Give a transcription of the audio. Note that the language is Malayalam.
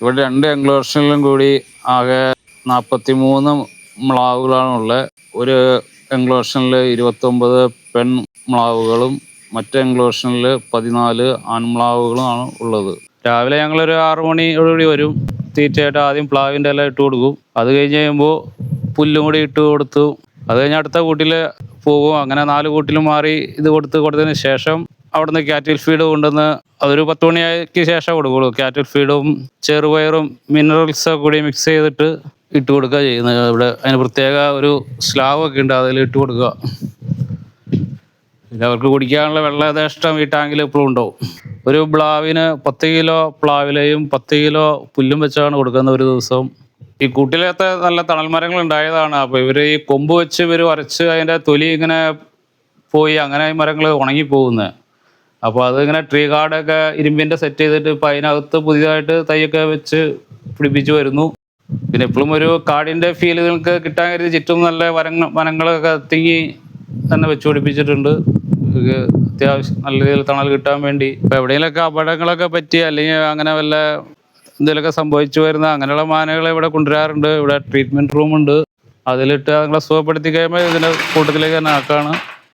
ഇവിടെ രണ്ട് എൻക്ലോഷനിലും കൂടി ആകെ നാൽപ്പത്തി മൂന്ന് മ്ലാവുകളാണുള്ളത്. ഒരു എൻക്ലോഷനിൽ ഇരുപത്തൊമ്പത് പെൺ മ്ലാവുകളും മറ്റേ എൻക്ലോഷനിൽ പതിനാല് ആൺമ്ലാവുകളുമാണ് ഉള്ളത്. രാവിലെ ഞങ്ങൾ ഞങ്ങളൊരു ആറു മണിയോടുകൂടി വരും. തീറ്റയായിട്ട് ആദ്യം പ്ലാവിന്റെ എല്ലാം ഇട്ട് കൊടുക്കും. അത് കഴിഞ്ഞ് കഴിയുമ്പോൾ പുല്ലും കൂടി ഇട്ട് കൊടുത്തു. അത് കഴിഞ്ഞ് അടുത്ത കൂട്ടിൽ പോകും. അങ്ങനെ നാല് കൂട്ടിലും മാറി ഇത് കൊടുത്ത് കൊടുത്തതിന് ശേഷം അവിടുന്ന് കാറ്റിൽ ഫീഡ് കൊണ്ടുവന്ന് അതൊരു പത്ത് മണിക്ക് ശേഷം കൊടുക്കുള്ളൂ. കാറ്റൽ ഫീഡും ചെറുപയറും മിനറൽസ് കൂടി മിക്സ് ചെയ്തിട്ട് ഇട്ട് കൊടുക്കുക ചെയ്യുന്നത്. ഇവിടെ അതിന് പ്രത്യേക ഒരു സ്ലാവ് ഒക്കെ ഉണ്ട് അതിൽ ഇട്ട് കൊടുക്കുക. പിന്നെ അവർക്ക് കുടിക്കാനുള്ള വെള്ളം ഈ ടാങ്കിൽ എപ്പോഴും ഉണ്ടാവും. ഒരു പ്ലാവിന് പത്ത് കിലോ പ്ലാവിലയും പത്ത് കിലോ പുല്ലും വെച്ചാണ് കൊടുക്കുന്നത് ഒരു ദിവസം. ഈ കൂട്ടിലത്തെ നല്ല തണൽ മരങ്ങൾ ഉണ്ടായതാണ്. അപ്പോൾ ഇവർ ഈ കൊമ്പ് വെച്ച് ഇവർ വരച്ച് അതിന്റെ തൊലി ഇങ്ങനെ പോയി അങ്ങനെ ഈ മരങ്ങൾ ഉണങ്ങി പോകുന്നത്. അപ്പോൾ അതിങ്ങനെ ട്രീ കാർഡൊക്കെ ഇരുമ്പിന്റെ സെറ്റ് ചെയ്തിട്ട് ഇപ്പം അതിനകത്ത് പുതിയതായിട്ട് തൈയൊക്കെ വെച്ച് പിടിപ്പിച്ചു വരുന്നു. പിന്നെ എപ്പോഴും ഒരു കാടിന്റെ ഫീൽ നിങ്ങൾക്ക് കിട്ടാൻ കരുതി ചുറ്റും നല്ല വനങ്ങൾ വനങ്ങളൊക്കെ തിങ്ങി തന്നെ വെച്ച് പിടിപ്പിച്ചിട്ടുണ്ട്. അത്യാവശ്യം നല്ല രീതിയിൽ തണൽ കിട്ടാൻ വേണ്ടി. ഇപ്പം എവിടെയെങ്കിലൊക്കെ അപകടങ്ങളൊക്കെ പറ്റി അല്ലെങ്കിൽ അങ്ങനെ വല്ല എന്തെങ്കിലുമൊക്കെ സംഭവിച്ചു വരുന്ന അങ്ങനെയുള്ള മാനകളെ ഇവിടെ കൊണ്ടുവരാറുണ്ട്. ഇവിടെ ട്രീറ്റ്മെന്റ് റൂമുണ്ട് അതിലിട്ട് അതുങ്ങളെ സുഖപ്പെടുത്തി കഴിയുമ്പോൾ ഇതിന്റെ കൂട്ടത്തിലേക്ക് തന്നെ ആക്കാണ്.